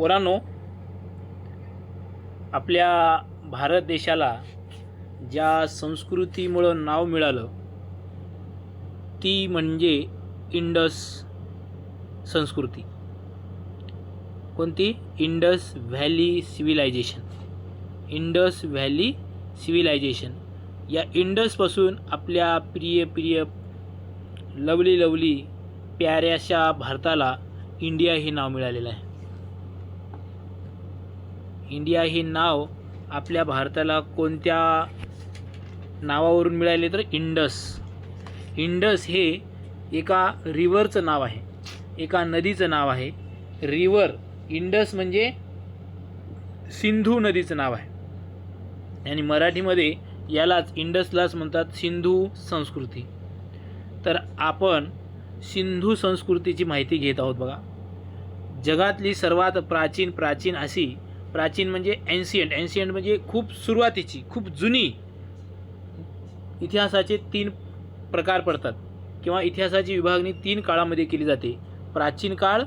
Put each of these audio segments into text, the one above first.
पोरांनो आपल्या भारत देशाला ज्या संस्कृतीमुळं नाव मिळालं ती म्हणजे इंडस संस्कृती. कोणती? Indus valley civilisation. Indus valley civilisation. या इंडसपासून आपल्या प्रिय प्रिय लवली लवली प्याऱ्याशा भारताला इंडिया हे नाव मिळालेलं आहे. इंडिया हे नाव आपल्या भारताला कोणत्या नावावरून मिळाले तर इंडस. इंडस हे एका रिव्हरचं नाव आहे. एका नदीचं नाव आहे. रिवर इंडस म्हणजे सिंधू नदीचं नाव आहे. आणि मराठीमध्ये यालाच इंडसलाच म्हणतात सिंधू संस्कृती. तर आपण सिंधू संस्कृतीची माहिती घेत आहोत बघा. जगातली सर्वात प्राचीन प्राचीन अशी प्राचीन म्हणजे एन्शियंट एन्शियंट म्हणजे खूप सुरुवातीची खूप जुनी इतिहासाचे तीन प्रकार पडतात. किंवा इतिहासाची विभागणी तीन काळामध्ये केली जाते. प्राचीन काळ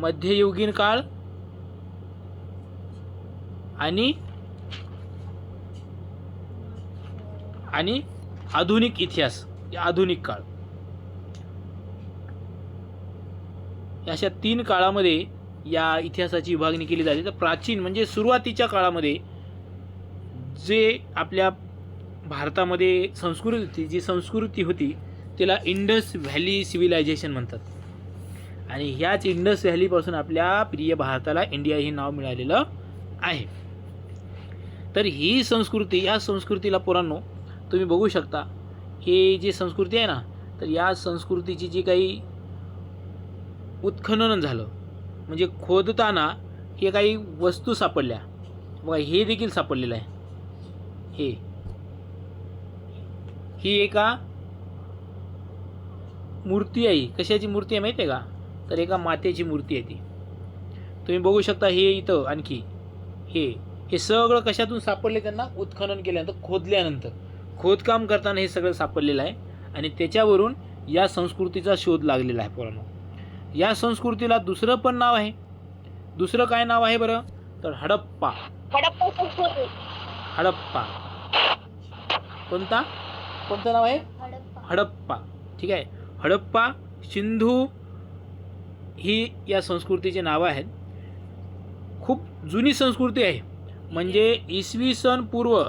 मध्ययुगीन काळ आणि आणि आधुनिक इतिहास या आधुनिक काळ. अशा तीन काळामध्ये या इतिहासाची विभागणी केली जाते. तर प्राचीन म्हणजे सुरुवातीच्या काळामध्ये जे आपल्या भारतामध्ये संस्कृती होती जी संस्कृती होती तिला इंडस व्हॅली सिव्हिलायझेशन म्हणतात. आणि ह्याच इंडस व्हॅलीपासून आपल्या प्रिय भारताला इंडिया हे नाव मिळालेलं आहे. तर ही संस्कृती या संस्कृतीला पोरांनो तुम्ही बघू शकता. हे जी संस्कृती आहे ना तर या संस्कृतीची जी काही उत्खनन झालं. म्हणजे खोदताना हे काही वस्तू सापडल्या. बघा हे देखील सापडलेलं आहे. हे. ही एका मूर्ती आहे. कशाची मूर्ती आहे माहिती आहे का? तर एका मातेची मूर्ती आहे ती. तुम्ही बघू शकता हे इथं आणखी. हे. हे सगळं कशातून सापडले त्यांना? उत्खनन केल्यानंतर खोदल्यानंतर. खोदकाम करताना हे सगळं सापडलेलं आहे. आणि त्याच्यावरून या संस्कृतीचा शोध लागलेला आहे पोरांना. या संस्कृतीला दुसरं पण नाव आहे. दुसरं काय नाव आहे बरं? तर हडप्पा. हडप्पा संस्कृती. हडप्पा. कोणता? कोणतं नाव आहे? हडप्पा. हडप्पा. ठीक आहे. हडप्पा सिंधू ही या संस्कृतीची नावं आहेत. खूप जुनी संस्कृती आहे. म्हणजे इसवी सन पूर्व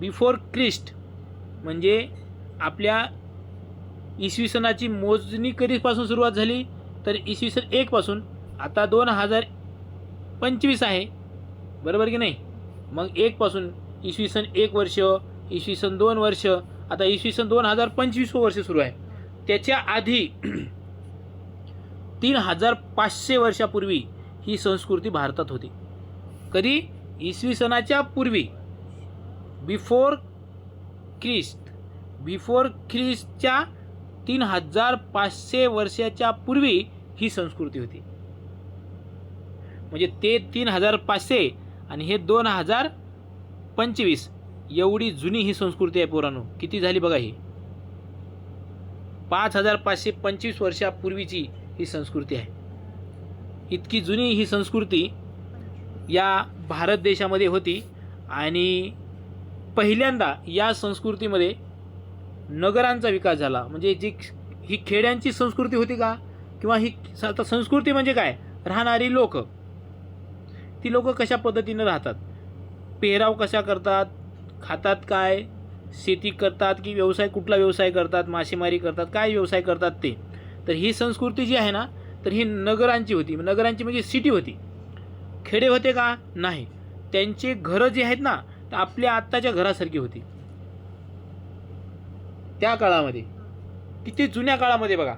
बिफोर क्रिस्ट म्हणजे आपल्या इसवी सनाची मोजणी कधीपासून सुरुवात झाली? तर इसवी सन एकपासून आता दोन हजार पंचवीस आहे. बरोबर की नाही? मग एकपासून इसवी सन एक वर्ष इसवी सन दोन वर्ष आता इसवी सन दोन हजार पंचवीस वर्ष सुरू आहे. त्याच्या आधी तीन हजार पाचशे वर्षापूर्वी ही संस्कृती भारतात होती. कधी? इसवी सनाच्या पूर्वी. बिफोर ख्रिस्त बिफोर ख्रिस्टच्या तीन हजार पाचशे वर्षाच्या पूर्वी ही संस्कृती होती. म्हणजे ते तीन हजार पाचशे आणि हे दोन हजार पंचवीस एवढी जुनी ही संस्कृती आहे पोरांनो. किती झाली बघा ही. पाच हजार पाचशे पंचवीस वर्षापूर्वीची ही संस्कृती आहे. इतकी जुनी ही संस्कृती या भारत देशामध्ये होती आणि पहिल्यांदा या संस्कृतीमध्ये नगरांचा विकास झाला. म्हणजे जी ही खेड्यांची संस्कृती होती का? किंवा ही आता संस्कृती म्हणजे काय? राहणारी लोक. ती लोक कशा पद्धतीनं राहतात? पेहराव कशा करतात? खातात काय? शेती करतात की व्यवसाय कुठला व्यवसाय करतात? मासेमारी करतात? काय व्यवसाय करतात ते? तर ही संस्कृती जी आहे ना तर ही नगरांची होती. नगरांची म्हणजे सिटी होती. खेडे होते का? नाही. त्यांचे घरं जी आहेत ना तर आपल्या आत्ताच्या घरासारखी होती. त्या काळामध्ये किती जुन्या काळामध्ये बघा.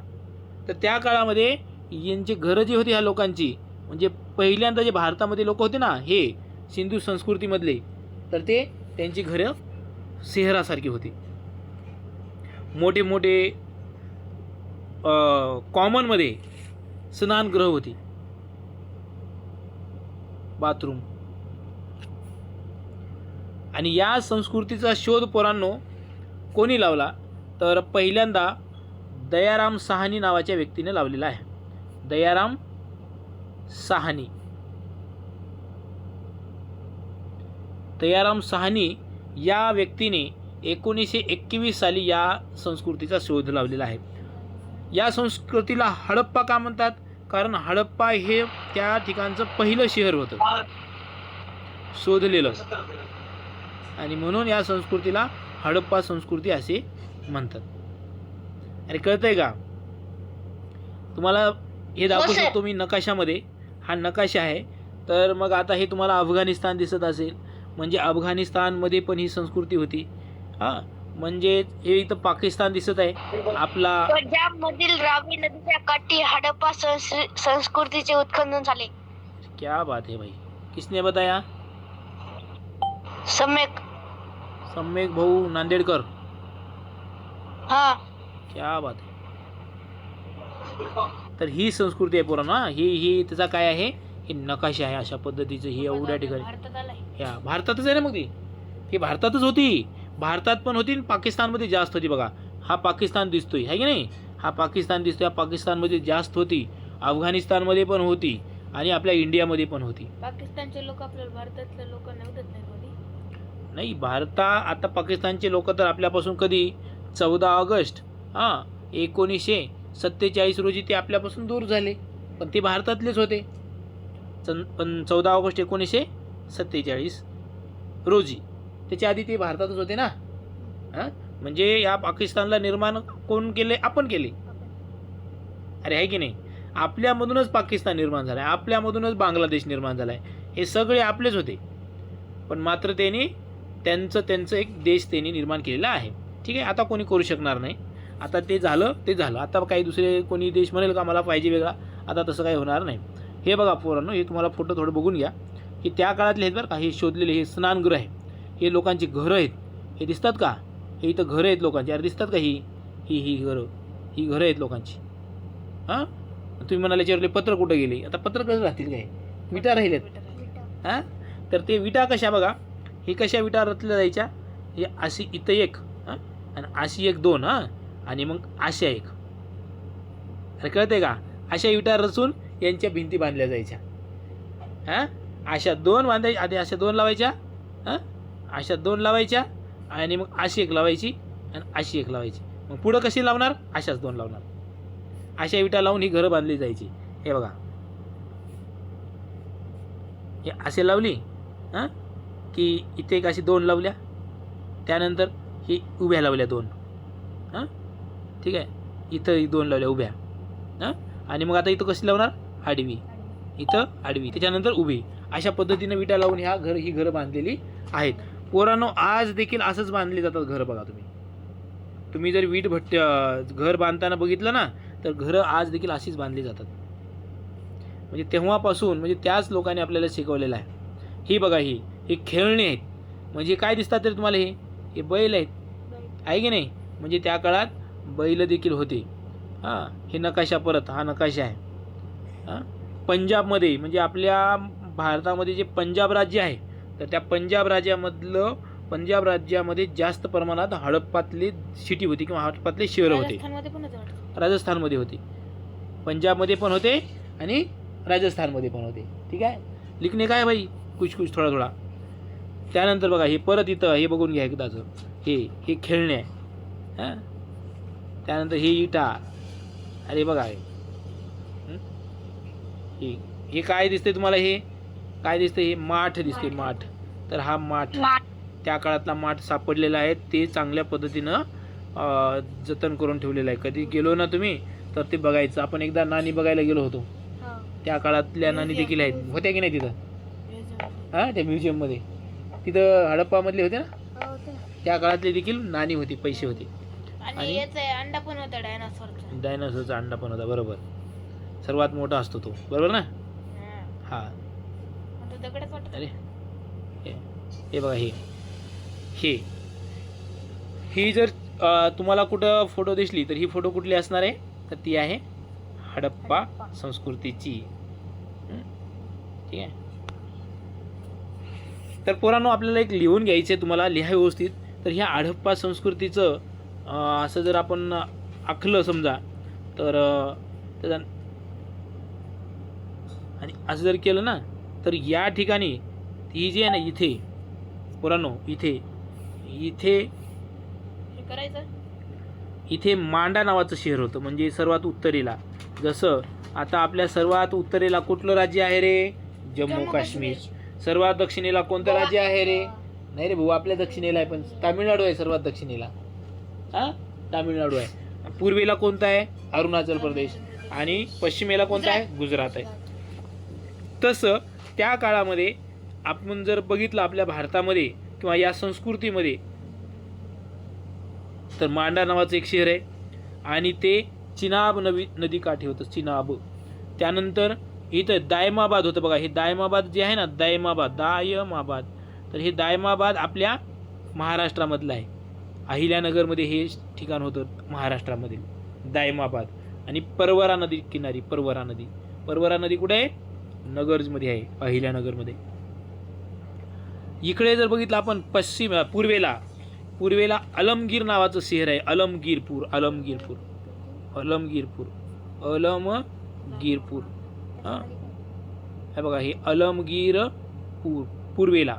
तर त्या काळामध्ये यांची घरं जी होती ह्या लोकांची म्हणजे पहिल्यांदा जे भारतामध्ये लोक होते ना हे सिंधू संस्कृतीमधले तर ते त्यांची घरं सेहरासारखी होती. मोठे मोठे कॉमनमध्ये स्नानगृह होती. बाथरूम. आणि या संस्कृतीचा शोध पोरांनो कोणी लावला? तर पहिल्यांदा दयाराम सहानी नावाच्या व्यक्तीने लावलेला आहे. दयाराम साहनी. दयाराम साहनी या व्यक्तीने एकोणीसशे एकवीस साली या संस्कृतीचा शोध लावलेला आहे. या संस्कृतीला हडप्पा का म्हणतात? कारण हडप्पा हे त्या ठिकाणचं पहिलं शहर होतं. शोधलेलं. आणि म्हणून या संस्कृतीला हडप्पा संस्कृती असे म्हणतात. अरे कळतंय का? तुम्हाला हे दाखवू हो, सर. शकतो मी नकाशामध्ये. हा नकाशा आहे. तर मग आता हे तुम्हाला अफगाणिस्तान दिसत असेल. म्हणजे अफगाणिस्तानमध्ये पण ही संस्कृती होती. हां. म्हणजे हे इथं पाकिस्तान दिसत आहे. आपला पंजाब मधील रावी नदीच्या काठी हडप्पा संस्कृ- संस्कृतीचे उत्खनन झाले. क्या बात है भाई. किसने बताया? सम्यक. सम्यक भाऊ नांदेडकर. हा. क्या बात आहे तर ही संस्कृती आहे पोरांनो हा. ही ही त्याचा काय आहे? हे नकाशा आहे अशा पद्धतीचं ही एवढ्या ठिकाणी. ह्या भारतातच आहे ना मग ती? ही भारतातच होती. भारतात पण होती आणि पाकिस्तानमध्ये जास्त होती बघा. हा पाकिस्तान दिसतोय आहे की नाही? हा पाकिस्तान दिसतोय हा पाकिस्तानमध्ये जास्त होती. अफगाणिस्तानमध्ये पण होती आणि आपल्या इंडियामध्ये पण होती. पाकिस्तानचे लोक आपल्याला भारतातल्या लोकांना नाही भारता आता पाकिस्तानचे लोक तर आपल्यापासून कधी चौदा ऑगस्ट हां एकोणीसशे सत्तेचाळीस रोजी ते आपल्यापासून दूर झाले. पण ते भारतातलेच होते. चन पण चौदा ऑगस्ट एकोणीसशे सत्तेचाळीस रोजी. त्याच्या आधी ते भारतातच होते ना? हां? म्हणजे या पाकिस्तानला निर्माण कोण केले? आपण केले. अरे आहे की नाही? आपल्यामधूनच पाकिस्तान निर्माण झालं आहे आपल्यामधूनच बांगलादेश निर्माण झाला आहे हे सगळे आपलेच होते. पण मात्र त्यांनी त्यांचं त्यांचं एक देश त्यांनी निर्माण केलेला आहे. ठीक आहे? आता कोणी करू शकणार नाही. आता ते झालं ते झालं. आता काही दुसरे कोणी देश म्हणेल का मला पाहिजे वेगळा. आता तसं काही होणार नाही. हे बघा पोरांनो हे तुम्हाला फोटो थोडं बघून घ्या. की त्या काळातले आहेत बरं का हे शोधलेले हे स्नानगृह आहे. हे लोकांची घरं आहेत. हे दिसतात का? हे इथं घरं आहेत लोकांची. अरे दिसतात का ही? ही ही घरं. ही घरं आहेत लोकांची. हां? तुम्ही म्हणाले याच्यावरले पत्र कुठं गेले? आता पत्र कसं राहतील काय? विटा राहिलेत. हां? तर ते विटा कशा बघा? हे कशा विटा रचल्या जायच्या? हे अशी इथं एक आणि अशी एक दोन हां. आणि मग अशा एक. अरे कळतंय का? अशा विटा रचून यांच्या भिंती बांधल्या जायच्या. हां? अशा दोन बांधायच्या आधी अशा दोन लावायच्या हां? अशा दोन लावायच्या आणि मग अशी एक लावायची आणि अशी एक लावायची. मग पुढं कशी लावणार? अशाच दोन लावणार. अशा विटा लावून ही घरं बांधली जायची. हे बघा. हे असे लावली हां? की इथे एक अशी दोन लावल्या. त्यानंतर ही उभ्या लावल्या दोन. हां? ठीक आहे. इथं ही दोन लावल्या उभ्या. हां? आणि मग आता इथं कशी लावणार? आडवी. इथं आडवी. त्याच्यानंतर उभी. अशा पद्धतीनं विटा लावून ह्या घर ही घरं बांधलेली आहेत. पोरांनो आज देखील असंच बांधले जातात घरं बघा तुम्ही. तुम्ही जर वीट भट्ट घर बांधताना बघितलं ना तर घरं आज देखील अशीच बांधली जातात. म्हणजे तेव्हापासून म्हणजे त्याच लोकांनी आपल्याला शिकवलेलं आहे. ही बघा ही. ही खेळणी आहेत. म्हणजे काय दिसतात तरी तुम्हाला हे? हे बैल आहेत. आहे की नाही? म्हणजे त्या काळात बैल देखील होते. हां हे नकाशा परत हा नकाशा आहे. हां? पंजाबमध्ये म्हणजे आपल्या भारतामध्ये जे पंजाब राज्य आहे तर त्या पंजाब राज्यामधलं पंजाब राज्यामध्ये जास्त प्रमाणात हडप्पातली सिटी होती किंवा हडप्पातले शहरं होते. राजस्थानमध्ये होते पंजाबमध्ये पण होते आणि राजस्थानमध्ये पण होते. ठीक आहे? लिखणे काय भाई कुछ कुछ थोडा थोडा. त्यानंतर बघा हे परत इथं हे बघून घ्या एकदाचं. हे हे खेळणे. आहे हां? त्यानंतर हे इटा. अरे बघा हे. हं? काय दिसते तुम्हाला हे? काय दिसते हे? माठ दिसते माठ. तर हा माठ. त्या काळातला माठ सापडलेला आहे. ते चांगल्या पद्धतीनं जतन करून ठेवलेलं आहे. कधी गेलो ना तुम्ही तर ते बघायचं. आपण एकदा नाणी बघायला गेलो होतो. हा. त्या काळातल्या नाणी देखील आहेत. होत्या की नाही तिथं. हां त्या म्युझियममध्ये तिथं हडप्पामधले होते ना? हो, होतं. त्या काळातले देखील नाणी होती पैसे होते. आणि आणि- याचा अंडा पण होता डायनासोरचा डायनासोरचा अंडा पण होता बरोबर. सर्वात मोठा असतो तो बरोबर ना? हां. तो दगडच वाटत अरे हे हे बघा हे. हे. ही जर अ, तुम्हाला कुठं फोटो दिसली तर ही फोटो कुठली असणार आहे? तर ती आहे हडप्पा हडप्पा. संस्कृतीची. हं? ठीक आहे? तर पोरांनो आपल्याला एक लिहून घ्यायचं आहे तुम्हाला. लिहा व्यवस्थित. तर ह्या हडप्पा संस्कृतीचं असं जर आपण आखलं समजा तर त्याचा आणि असं जर केलं ना तर या ठिकाणी ही जी आहे ना इथे पुरानो इथे इथे हे करायचं? इथे मांडा नावाचं शहर होतं म्हणजे सर्वात उत्तरेला. जसं आता आपल्या सर्वात उत्तरेला कुठलं राज्य आहे रे? जम्मू काश्मीर. सर्वात दक्षिणेला कोणतं राज्य आहे रे? नाही रे भाऊ आपल्या दक्षिणेला आहे पण तामिळनाडू आहे सर्वात दक्षिणेला. हा? तामिळनाडू आहे. पूर्वेला कोणता आहे? अरुणाचल प्रदेश. आणि पश्चिमेला कोणता आहे? गुजरात आहे. तसं त्या काळामध्ये आपण जर बघितलं आपल्या भारतामध्ये किंवा या संस्कृतीमध्ये तर मांडा नावाचं एक शहर आहे. आणि ते चिनाब नवी नदी काठी होतं चिनाब. त्यानंतर इथं दायमाबाद होतं बघा. हे दायमाबाद जे आहे ना दायमाबाद दायमाबाद. तर हे दायमाबाद आपल्या महाराष्ट्रामधलं आहे. अहिल्यानगरमध्ये हे ठिकाण होतं महाराष्ट्रामध्ये. दायमाबाद. आणि परवरा नदी किनारी परवरा नदी. परवरा नदी कुठे आहे? नगरमध्ये आहे अहिल्यानगरमध्ये. इकडे जर बघितलं आपण पश्चिम पूर्वेला पूर्वेला अलमगीर नावाचं शहर आहे. अलमगीरपूर अलमगीरपूर. अलमगीरपूर. अलमगीरपूर. हां? हे बघा हे अलमगीरपूर पूर्वेला.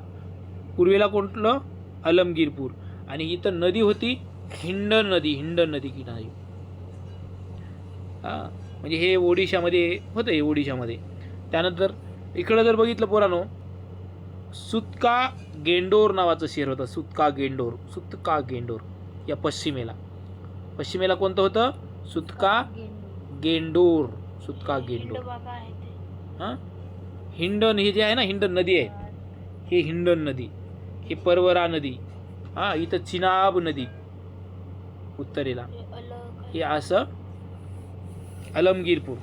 पूर्वेला कुठलं अलमगीरपूर. आणि इथं नदी होती हिंडन नदी हिंडन नदी किनारी. हां? म्हणजे हे ओडिशामध्ये होतं हे ओडिशामध्ये. त्यानंतर इकडं जर बघितलं पोरानो सुतका गेंडोर नावाचं शहर होतं सुतका गेंडोर सुतका गेंडोर या पश्चिमेला. पश्चिमेला कोणतं होतं? सुतका गेंडोर. सुतका ते. हां? हिंडन हे जे आहे ना हिंडन नदी आहे. हे हिंडन नदी. हे परवरा नदी. हां इथं चिनाब नदी. उत्तरेला. हे हे असं अलमगीरपूर.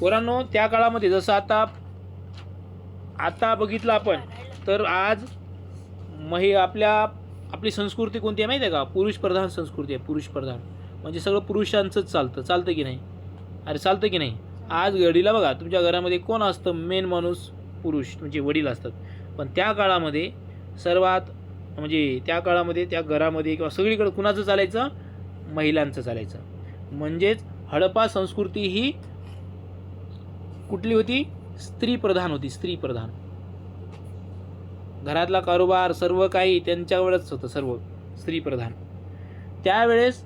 पोरांनो त्या काळामध्ये जसं आता आता बघितलं आपण तर आज मही आपल्या आपली संस्कृती कोणती आहे माहिती आहे का? पुरुष प्रधान संस्कृती आहे पुरुष प्रधान. म्हणजे सगळं पुरुषांचंच चालतं. चालतं की नाही? अरे चालतं की नाही? आज घडीला बघा तुमच्या घरामध्ये कोण असतं? मेन माणूस पुरुष म्हणजे वडील असतात. पण त्या काळामध्ये सर्वात म्हणजे त्या काळामध्ये त्या घरामध्ये किंवा सगळीकडे कुणाचं चालायचं? महिलांचं चालायचं. म्हणजेच हडप्पा संस्कृती ही कुठली होती? स्त्रीप्रधान होती स्त्रीप्रधान घरातला कारोबार सर्व काही त्यांच्यावरच होतं सर्व. स्त्रीप्रधान त्यावेळेस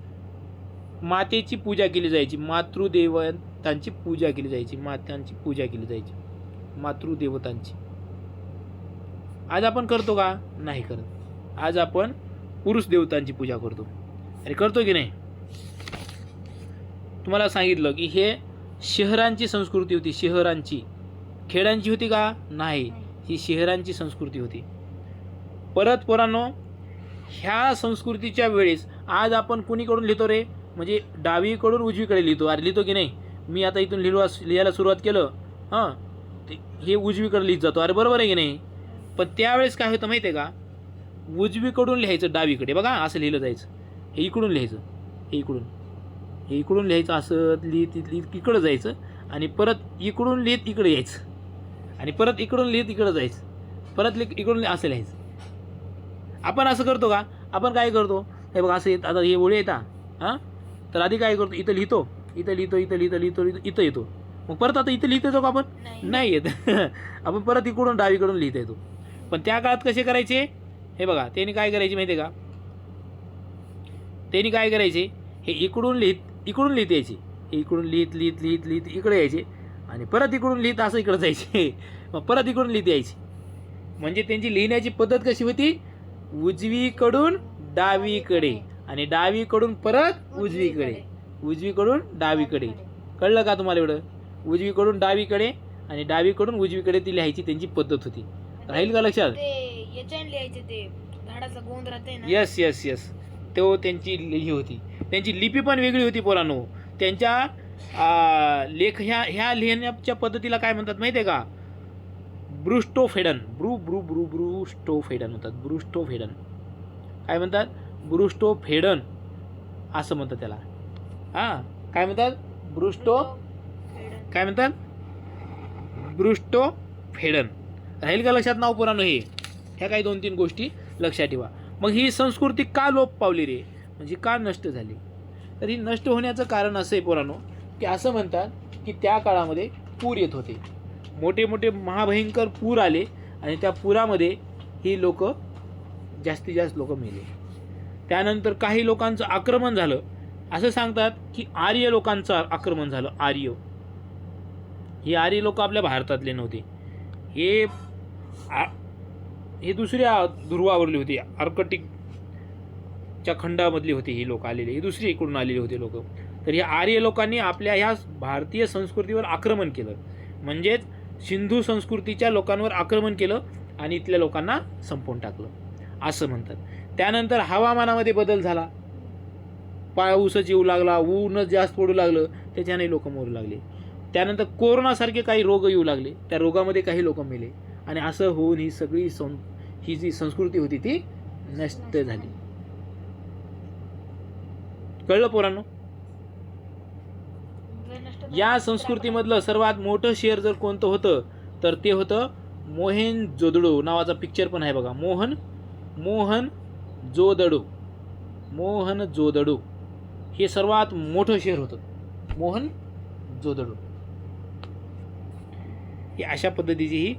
मातेची पूजा केली जायची. मातृदेवतांची पूजा केली जायची. मात्यांची पूजा केली जायची. मातृदेवतांची. आज आपण करतो का? नाही करत. आज आपण पुरुष देवतांची पूजा करतो. अरे करतो की नाही? तुम्हाला सांगितलं की हे शहरांची संस्कृती होती. शहरांची. खेड्यांची होती का? नाही. ही शहरांची संस्कृती होती. परत पोरांनो ह्या संस्कृतीच्या वेळेस आज आपण कुणीकडून लिहितो रे? म्हणजे डावीकडून उजवीकडे लिहितो. अरे लिहितो की नाही? मी आता इथून लिहिवा लिहायला सुरुवात केलं. हां? ते हे उजवीकडे लिहित जातो. अरे बरोबर आहे की नाही? पण त्यावेळेस काय होतं माहिती आहे का? उजवीकडून लिहायचं डावीकडे. बघा असं लिहिलं जायचं. हे इकडून लिहायचं. हे इकडून. हे इकडून लिहायचं असं लिहित लिहित इकडं जायचं. आणि परत इकडून लिहित इकडे यायचं. आणि परत इकडून लिहित इकडं जायचं. परत लिह इकडून लिह- असं लिहायचं. आपण असं करतो का? आपण काय करतो? हे बघा असं येत आता हे ओळी येतात हां? तर आधी काय करतो? इथं लिहितो. इथं लिहितो इथं लिहितो लिहितो लिहितो इथं येतो. मग परत आता इथं लिहितो का आपण? नाही. येत. आपण परत इकडून डावीकडून लिहिता येतो. पण त्या काळात कसे करायचे? हे बघा त्यांनी काय करायचे माहिती आहे का? त्यांनी काय करायचे? हे इकडून लिहित इकडून लिहित यायचे. हे इकडून लिहित लिहित लिहित लिहित इकडे यायचे. आणि परत इकडून लिहित असं इकडं जायचे. मग परत इकडून लिहित यायचे. म्हणजे त्यांची लिहिण्याची पद्धत कशी होती? उजवीकडून डावीकडे. आणि डावीकडून परत उजवीकडे. उजवीकडून डावीकडे. कळलं का तुम्हाला एवढं? उजवीकडून डावीकडे आणि डावीकडून उजवीकडे ती लिहायची त्यांची पद्धत होती. राहील का लक्षात? येस येस येस तो. त्यांची ही होती. त्यांची लिपी पण वेगळी होती पोरांनो. त्यांच्या लेख ह्या ह्या लिहिण्याच्या पद्धतीला काय म्हणतात माहिती आहे का? ब्रुस्टोफेडन. ब्रू ब्रू ब्रू ब्रुस्टोफेडन म्हणतात. ब्रुस्टोफेडन. काय म्हणतात? ब्रुस्टोफेडन. असं म्हणतात त्याला. हां काय म्हणतात? ब्रुस्टो काय म्हणतात? ब्रुस्टो फेडन राहील का लक्षात नाव पुराणं हे? ह्या काही दोन तीन गोष्टी लक्षात ठेवा. मग ही संस्कृती का लोप पावली रे? म्हणजे का नष्ट झाली? तर ही नष्ट होण्याचं कारण असं आहे पोरांनो की असं म्हणतात की त्या काळामध्ये पूर येत होते. मोठे मोठे महाभयंकर पूर आले आणि त्या पुरामध्ये ही लोक जास्तीत जास्त लोक मेले. त्यानंतर काही लोकांचं आक्रमण झालं. असं सांगतात की आर्य लोकांचं आक्रमण झालं. आर्य. हे आर्य लोक आपल्या भारतातले नव्हते. हे आ- हे दुसऱ्या ध्रुवावरली होती. आर्कटिकच्या खंडामधली होती ही लोक आलेली. ही दुसरी इकडून आलेली होती लोक. तर या आर्य लोकांनी आपल्या ह्या भारतीय संस्कृतीवर आक्रमण केलं. म्हणजेच सिंधू संस्कृतीच्या लोकांवर आक्रमण केलं आणि इथल्या लोकांना संपवून टाकलं. असं म्हणतात. त्यानंतर हवामानामध्ये बदल झाला. पाऊसच येऊ लागला ऊनच जास्त पडू लागलं त्याच्याने लोक मरू लागले. त्यानंतर कोरोनासारखे काही रोग येऊ लागले. त्या रोगामध्ये काही लोक मेले. आणि असं होऊन ही सगळी सं ही जी संस्कृती होती ती नष्ट झाली. कळलं पोरांनो? या संस्कृतीमधलं सर्वात मोठं शेअर जर कोणतं होतं तर ते होतं मोहन जोदडो नावाचा पिक्चर पण आहे बघा. मोहन मोहन जोदडो. मोहन जोदडो. हे सर्वात मोठं शेअर होतं. मोहन जोदडो. ही अशा पद्धतीची ही